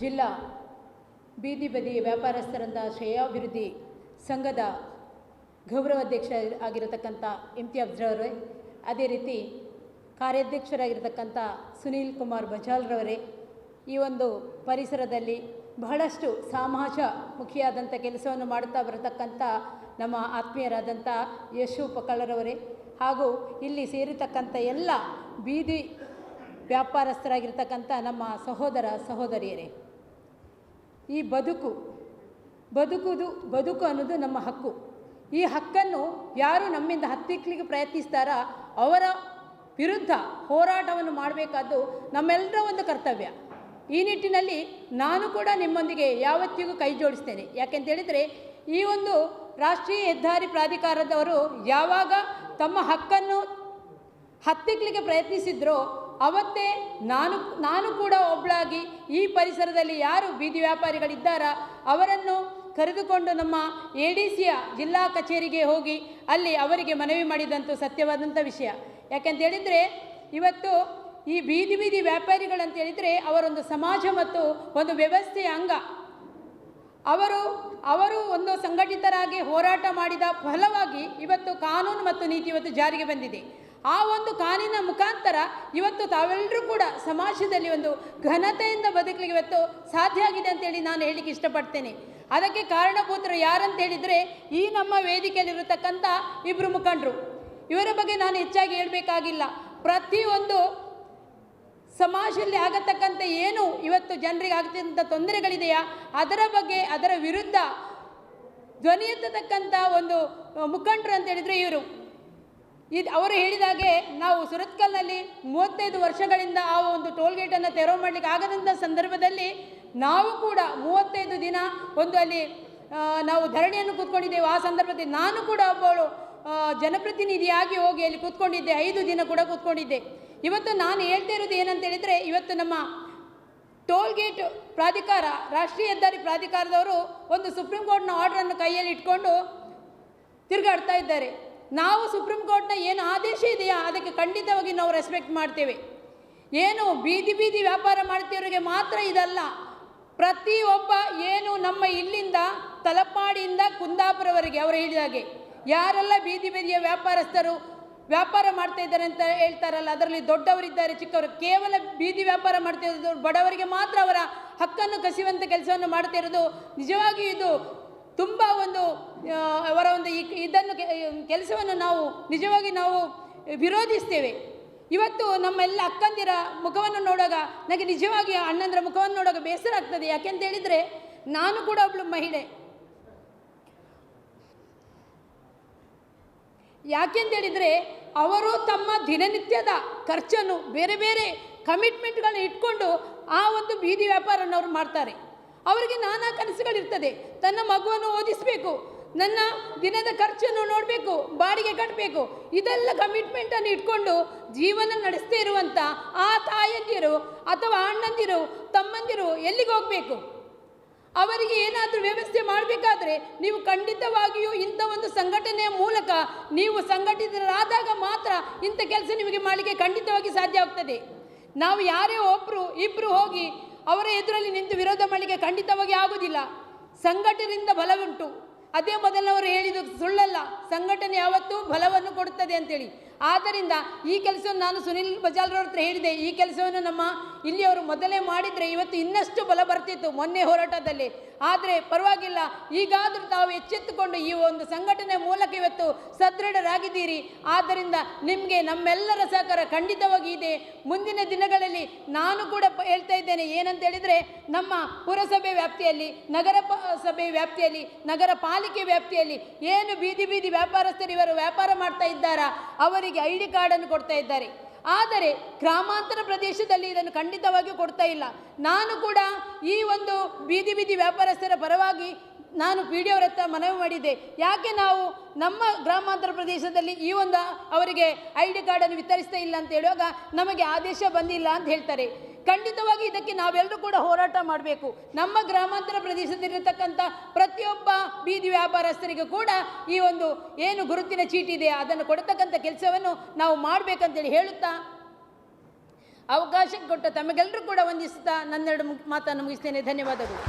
ಜಿಲ್ಲಾ ಬೀದಿ ಬದಿ ವ್ಯಾಪಾರಸ್ಥರಂತ ಶ್ರೇಯಾಭಿವೃದ್ಧಿ ಸಂಘದ ಗೌರವಾಧ್ಯಕ್ಷ ಆಗಿರತಕ್ಕಂಥ ಇಮ್ತಿಯಾಜ್ ಅವರೇ, ಅದೇ ರೀತಿ ಕಾರ್ಯಾಧ್ಯಕ್ಷರಾಗಿರ್ತಕ್ಕಂಥ ಸುನೀಲ್ ಕುಮಾರ್ ಬಜಾಲ್ರವರೇ ಈ ಒಂದು ಪರಿಸರದಲ್ಲಿ ಬಹಳಷ್ಟು ಸಮಾಜ ಮುಖಿಯಾದಂಥ ಕೆಲಸವನ್ನು ಮಾಡುತ್ತಾ ಬರತಕ್ಕಂಥ ನಮ್ಮ ಆತ್ಮೀಯರಾದಂಥ ಯಶು ಪಕ್ಕಳರವರೇ ಹಾಗೂ ಇಲ್ಲಿ ಸೇರಿತಕ್ಕಂಥ ಎಲ್ಲ ಬೀದಿ ವ್ಯಾಪಾರಸ್ಥರಾಗಿರ್ತಕ್ಕಂಥ ನಮ್ಮ ಸಹೋದರ ಸಹೋದರಿಯರೇ. ಈ ಬದುಕು, ಬದುಕುದು, ಬದುಕು ಅನ್ನೋದು ನಮ್ಮ ಹಕ್ಕು. ಈ ಹಕ್ಕನ್ನು ಯಾರು ನಮ್ಮಿಂದ ಹತ್ತಿಕ್ಲಿಗೆ ಪ್ರಯತ್ನಿಸ್ತಾರ ಅವರ ವಿರುದ್ಧ ಹೋರಾಟವನ್ನು ಮಾಡಬೇಕಾದ್ದು ನಮ್ಮೆಲ್ಲರ ಒಂದು ಕರ್ತವ್ಯ. ಈ ನಿಟ್ಟಿನಲ್ಲಿ ನಾನು ಕೂಡ ನಿಮ್ಮೊಂದಿಗೆ ಯಾವತ್ತಿಗೂ ಕೈ ಜೋಡಿಸ್ತೇನೆ. ಯಾಕೆಂತೇಳಿದರೆ ಈ ಒಂದು ರಾಷ್ಟ್ರೀಯ ಹೆದ್ದಾರಿ ಪ್ರಾಧಿಕಾರದವರು ಯಾವಾಗ ತಮ್ಮ ಹಕ್ಕನ್ನು ಹತ್ತಿಕ್ಲಿಕ್ಕೆ ಪ್ರಯತ್ನಿಸಿದ್ರೋ ಅವತ್ತೇ ನಾನು ನಾನು ಕೂಡ ಒಬ್ಬಳಾಗಿ ಈ ಪರಿಸರದಲ್ಲಿ ಯಾರು ಬೀದಿ ವ್ಯಾಪಾರಿಗಳಿದ್ದಾರ, ಅವರನ್ನು ಕರೆದುಕೊಂಡು ನಮ್ಮ ಎ ಡಿ ಸಿಯ ಜಿಲ್ಲಾ ಕಚೇರಿಗೆ ಹೋಗಿ ಅಲ್ಲಿ ಅವರಿಗೆ ಮನವಿ ಮಾಡಿದಂಥ ಸತ್ಯವಾದಂಥ ವಿಷಯ. ಯಾಕೆಂತ ಹೇಳಿದರೆ, ಇವತ್ತು ಈ ಬೀದಿ ಬೀದಿ ವ್ಯಾಪಾರಿಗಳಂತ ಹೇಳಿದರೆ ಅವರೊಂದು ಸಮಾಜ ಮತ್ತು ಒಂದು ವ್ಯವಸ್ಥೆಯ ಅಂಗ. ಅವರು ಅವರು ಒಂದು ಸಂಘಟಿತರಾಗಿ ಹೋರಾಟ ಮಾಡಿದ ಫಲವಾಗಿ ಇವತ್ತು ಕಾನೂನು ಮತ್ತು ನೀತಿ ಇವತ್ತು ಜಾರಿಗೆ ಬಂದಿದೆ. ಆ ಒಂದು ಕಾನಿನ ಮುಖಾಂತರ ಇವತ್ತು ತಾವೆಲ್ಲರೂ ಕೂಡ ಸಮಾಜದಲ್ಲಿ ಒಂದು ಘನತೆಯಿಂದ ಬದುಕಲಿಕ್ಕೆ ಇವತ್ತು ಸಾಧ್ಯ ಆಗಿದೆ ಅಂತೇಳಿ ನಾನು ಹೇಳಲಿಕ್ಕೆ ಇಷ್ಟಪಡ್ತೇನೆ. ಅದಕ್ಕೆ ಕಾರಣಭೂತರು ಯಾರಂತ ಹೇಳಿದರೆ ಈ ನಮ್ಮ ವೇದಿಕೆಯಲ್ಲಿರತಕ್ಕಂಥ ಇಬ್ಬರು ಮುಖಂಡರು. ಇವರ ಬಗ್ಗೆ ನಾನು ಹೆಚ್ಚಾಗಿ ಹೇಳಬೇಕಾಗಿಲ್ಲ. ಪ್ರತಿಯೊಂದು ಸಮಾಜದಲ್ಲಿ ಆಗತಕ್ಕಂಥ ಏನು ಇವತ್ತು ಜನರಿಗೆ ಆಗ್ತಿದ್ದಂಥ ತೊಂದರೆಗಳಿದೆಯಾ, ಅದರ ಬಗ್ಗೆ, ಅದರ ವಿರುದ್ಧ ಧ್ವನಿ ಎತ್ತತಕ್ಕಂಥ ಒಂದು ಮುಖಂಡರು ಅಂತ ಹೇಳಿದರೆ ಇವರು. ಇದು ಅವರು ಹೇಳಿದಾಗೆ ನಾವು ಸುರತ್ಕಲ್ನಲ್ಲಿ ಮೂವತ್ತೈದು ವರ್ಷಗಳಿಂದ ಆ ಒಂದು ಟೋಲ್ಗೇಟನ್ನು ತೆರವು ಮಾಡಲಿಕ್ಕೆ ಆಗದಂಥ ಸಂದರ್ಭದಲ್ಲಿ ನಾವು ಕೂಡ ಮೂವತ್ತೈದು ದಿನ ಒಂದು ಅಲ್ಲಿ ನಾವು ಧರಣಿಯನ್ನು ಕೂತ್ಕೊಂಡಿದ್ದೇವೆ. ಆ ಸಂದರ್ಭದಲ್ಲಿ ನಾನು ಕೂಡ ಒಬ್ಬಳು ಜನಪ್ರತಿನಿಧಿಯಾಗಿ ಹೋಗಿ ಅಲ್ಲಿ ಕೂತ್ಕೊಂಡಿದ್ದೆ. ಐದು ದಿನ ಕೂಡ ಕೂತ್ಕೊಂಡಿದ್ದೆ. ಇವತ್ತು ನಾನು ಹೇಳ್ತಾ ಇರೋದು ಏನಂತ ಹೇಳಿದರೆ ಇವತ್ತು ನಮ್ಮ ಟೋಲ್ ಗೇಟ್ ಪ್ರಾಧಿಕಾರ, ರಾಷ್ಟ್ರೀಯ ಹೆದ್ದಾರಿ ಪ್ರಾಧಿಕಾರದವರು ಒಂದು ಸುಪ್ರೀಂ ಕೋರ್ಟ್ನ ಆರ್ಡ್ರನ್ನು ಕೈಯಲ್ಲಿ ಇಟ್ಕೊಂಡು ತಿರುಗಾಡ್ತಾ ಇದ್ದಾರೆ. ನಾವು ಸುಪ್ರೀಂ ಕೋರ್ಟ್ನ ಏನು ಆದೇಶ ಇದೆಯಾ ಅದಕ್ಕೆ ಖಂಡಿತವಾಗಿ ನಾವು ರೆಸ್ಪೆಕ್ಟ್ ಮಾಡ್ತೇವೆ. ಏನು ಬೀದಿ ಬೀದಿ ವ್ಯಾಪಾರ ಮಾಡ್ತಿರೋರಿಗೆ ಮಾತ್ರ ಇದಲ್ಲ. ಪ್ರತಿಯೊಬ್ಬ ಏನು ನಮ್ಮ ಇಲ್ಲಿಂದ ತಲಪಾಡಿಯಿಂದ ಕುಂದಾಪುರವರೆಗೆ ಅವರು ಹೇಳಿದಾಗೆ ಯಾರೆಲ್ಲ ಬೀದಿ ಬೀದಿಯ ವ್ಯಾಪಾರಸ್ಥರು ವ್ಯಾಪಾರ ಮಾಡ್ತಾ ಇದ್ದಾರೆ ಅಂತ ಹೇಳ್ತಾರಲ್ಲ, ಅದರಲ್ಲಿ ದೊಡ್ಡವರಿದ್ದಾರೆ, ಚಿಕ್ಕವರು, ಕೇವಲ ಬೀದಿ ವ್ಯಾಪಾರ ಮಾಡ್ತಾ ಇರೋದು ಬಡವರಿಗೆ ಮಾತ್ರ ಅವರ ಹಕ್ಕನ್ನು ಕಸಿಯುವಂಥ ಕೆಲಸವನ್ನು ಮಾಡ್ತಾ ಇರೋದು. ನಿಜವಾಗಿಯೂ ಇದು ತುಂಬ ಒಂದು ಒಂದು ಈ ಇದನ್ನು ಕೆಲಸವನ್ನು ನಾವು ನಿಜವಾಗಿ ನಾವು ವಿರೋಧಿಸ್ತೇವೆ. ಇವತ್ತು ನಮ್ಮೆಲ್ಲ ಅಕ್ಕಂದಿರ ಮುಖವನ್ನು ನೋಡುವಾಗ ನನಗೆ ನಿಜವಾಗಿ ಅಣ್ಣಂದಿರ ಮುಖವನ್ನು ನೋಡುವಾಗ ಬೇಸರ ಆಗ್ತದೆ. ಯಾಕೆಂತ ಹೇಳಿದರೆ ನಾನು ಕೂಡ ಒಬ್ಬಳು ಮಹಿಳೆ. ಯಾಕೆಂತೇಳಿದರೆ ಅವರು ತಮ್ಮ ದಿನನಿತ್ಯದ ಖರ್ಚನ್ನು ಬೇರೆ ಬೇರೆ ಕಮಿಟ್ಮೆಂಟ್ಗಳನ್ನ ಇಟ್ಕೊಂಡು ಆ ಒಂದು ಬೀದಿ ವ್ಯಾಪಾರವನ್ನು ಅವರು ಮಾಡ್ತಾರೆ. ಅವರಿಗೆ ನಾನಾ ಕನಸುಗಳಿರ್ತದೆ. ತನ್ನ ಮಗುವನ್ನು ಓದಿಸಬೇಕು. ನನ್ನ ದಿನದ ಖರ್ಚನ್ನು ನೋಡಬೇಕು, ಬಾಡಿಗೆ ಕಟ್ಟಬೇಕು ಇದೆಲ್ಲ ಕಮಿಟ್ಮೆಂಟನ್ನು ಇಟ್ಕೊಂಡು ಜೀವನ ನಡೆಸ್ತಾ ಇರುವಂಥ ಆ ತಾಯಂದಿರು ಅಥವಾ ಅಣ್ಣಂದಿರು, ತಮ್ಮಂದಿರು ಎಲ್ಲಿಗೆ ಹೋಗಬೇಕು? ಅವರಿಗೆ ಏನಾದರೂ ವ್ಯವಸ್ಥೆ ಮಾಡಬೇಕಾದ್ರೆ ನೀವು ಖಂಡಿತವಾಗಿಯೂ ಇಂಥ ಒಂದು ಸಂಘಟನೆಯ ಮೂಲಕ ನೀವು ಸಂಘಟಿತರಾದಾಗ ಮಾತ್ರ ಇಂಥ ಕೆಲಸ ನಿಮಗೆ ಮಾಡಲಿಕ್ಕೆ ಖಂಡಿತವಾಗಿ ಸಾಧ್ಯ ಆಗ್ತದೆ. ನಾವು ಯಾರೇ ಒಬ್ಬರು ಇಬ್ಬರು ಹೋಗಿ ಅವರ ಎದುರಲ್ಲಿ ನಿಂತು ವಿರೋಧ ಮಾಡಲಿಕ್ಕೆ ಖಂಡಿತವಾಗಿ ಆಗುವುದಿಲ್ಲ ಸಂಘಟನೆಯಿಂದ ಬಲವುಂಟು. ಅದೇ ಮೊದಲನವರು ಹೇಳಿದ್ದು ಸುಳ್ಳಲ್ಲ. ಸಂಘಟನೆ ಯಾವತ್ತೂ ಬಲವನ್ನು ಕೊಡುತ್ತದೆ ಅಂತೇಳಿ. ಆದ್ದರಿಂದ ಈ ಕೆಲಸವನ್ನು ನಾನು ಸುನಿಲ್ ಬಜಾಲ್ರವ್ರ ಹತ್ರ ಹೇಳಿದೆ. ಈ ಕೆಲಸವನ್ನು ನಮ್ಮ ಇಲ್ಲಿಯವರು ಮೊದಲೇ ಮಾಡಿದರೆ ಇವತ್ತು ಇನ್ನಷ್ಟು ಬಲ ಬರ್ತಿತ್ತು ಮೊನ್ನೆ ಹೋರಾಟದಲ್ಲಿ. ಆದರೆ ಪರವಾಗಿಲ್ಲ, ಈಗಾದರೂ ತಾವು ಎಚ್ಚೆತ್ತುಕೊಂಡು ಈ ಒಂದು ಸಂಘಟನೆ ಮೂಲಕ ಇವತ್ತು ಸದೃಢರಾಗಿದ್ದೀರಿ. ಆದ್ದರಿಂದ ನಿಮಗೆ ನಮ್ಮೆಲ್ಲರ ಸಹಕಾರ ಖಂಡಿತವಾಗಿ ಇದೆ. ಮುಂದಿನ ದಿನಗಳಲ್ಲಿ ನಾನು ಕೂಡ ಹೇಳ್ತಾ ಇದ್ದೇನೆ, ಏನಂತ ಹೇಳಿದರೆ ನಮ್ಮ ಪುರಸಭೆ ವ್ಯಾಪ್ತಿಯಲ್ಲಿ, ನಗರ ಸಭೆ ವ್ಯಾಪ್ತಿಯಲ್ಲಿ, ನಗರ ಪಾಲಿಕೆ ವ್ಯಾಪ್ತಿಯಲ್ಲಿ ಏನು ಬೀದಿ ಬೀದಿ ವ್ಯಾಪಾರಸ್ಥರು ಇವರು ವ್ಯಾಪಾರ ಮಾಡ್ತಾ ಇದ್ದಾರಾ, ಅವರಿಗೆ ಐ ಡಿ ಕಾರ್ಡನ್ನು ಕೊಡ್ತಾ ಇದ್ದಾರೆ. ಆದರೆ ಗ್ರಾಮಾಂತರ ಪ್ರದೇಶದಲ್ಲಿ ಇದನ್ನು ಖಂಡಿತವಾಗಿಯೂ ಕೊಡ್ತಾ ಇಲ್ಲ. ನಾನು ಕೂಡ ಈ ಒಂದು ಬೀದಿ ಬೀದಿ ವ್ಯಾಪಾರಸ್ಥರ ಪರವಾಗಿ ನಾನು ಪಿ ಡಿ ಅವರ ಹತ್ರ ಮನವಿ ಮಾಡಿದ್ದೆ. ಯಾಕೆ ನಾವು ನಮ್ಮ ಗ್ರಾಮಾಂತರ ಪ್ರದೇಶದಲ್ಲಿ ಈ ಒಂದು ಅವರಿಗೆ ಐ ಡಿ ಕಾರ್ಡನ್ನು ವಿತರಿಸ್ತಾ ಇಲ್ಲ ಅಂತ ಹೇಳುವಾಗ ನಮಗೆ ಆದೇಶ ಬಂದಿಲ್ಲ ಅಂತ ಹೇಳ್ತಾರೆ. ಖಂಡಿತವಾಗಿ ಇದಕ್ಕೆ ನಾವೆಲ್ಲರೂ ಕೂಡ ಹೋರಾಟ ಮಾಡಬೇಕು. ನಮ್ಮ ಗ್ರಾಮಾಂತರ ಪ್ರದೇಶದಲ್ಲಿರತಕ್ಕಂಥ ಪ್ರತಿಯೊಬ್ಬ ಬೀದಿ ವ್ಯಾಪಾರಸ್ಥರಿಗೂ ಕೂಡ ಈ ಒಂದು ಏನು ಗುರುತಿನ ಚೀಟಿ ಇದೆ, ಅದನ್ನು ಕೊಡತಕ್ಕಂಥ ಕೆಲಸವನ್ನು ನಾವು ಮಾಡಬೇಕಂತೇಳಿ ಹೇಳುತ್ತಾ, ಅವಕಾಶ ಕೊಟ್ಟ ತಮಗೆಲ್ಲರೂ ಕೂಡ ವಂದಿಸುತ್ತಾ ನನ್ನೆರಡು ಮಾತನ್ನು ಮುಗಿಸ್ತೇನೆ. ಧನ್ಯವಾದಗಳು.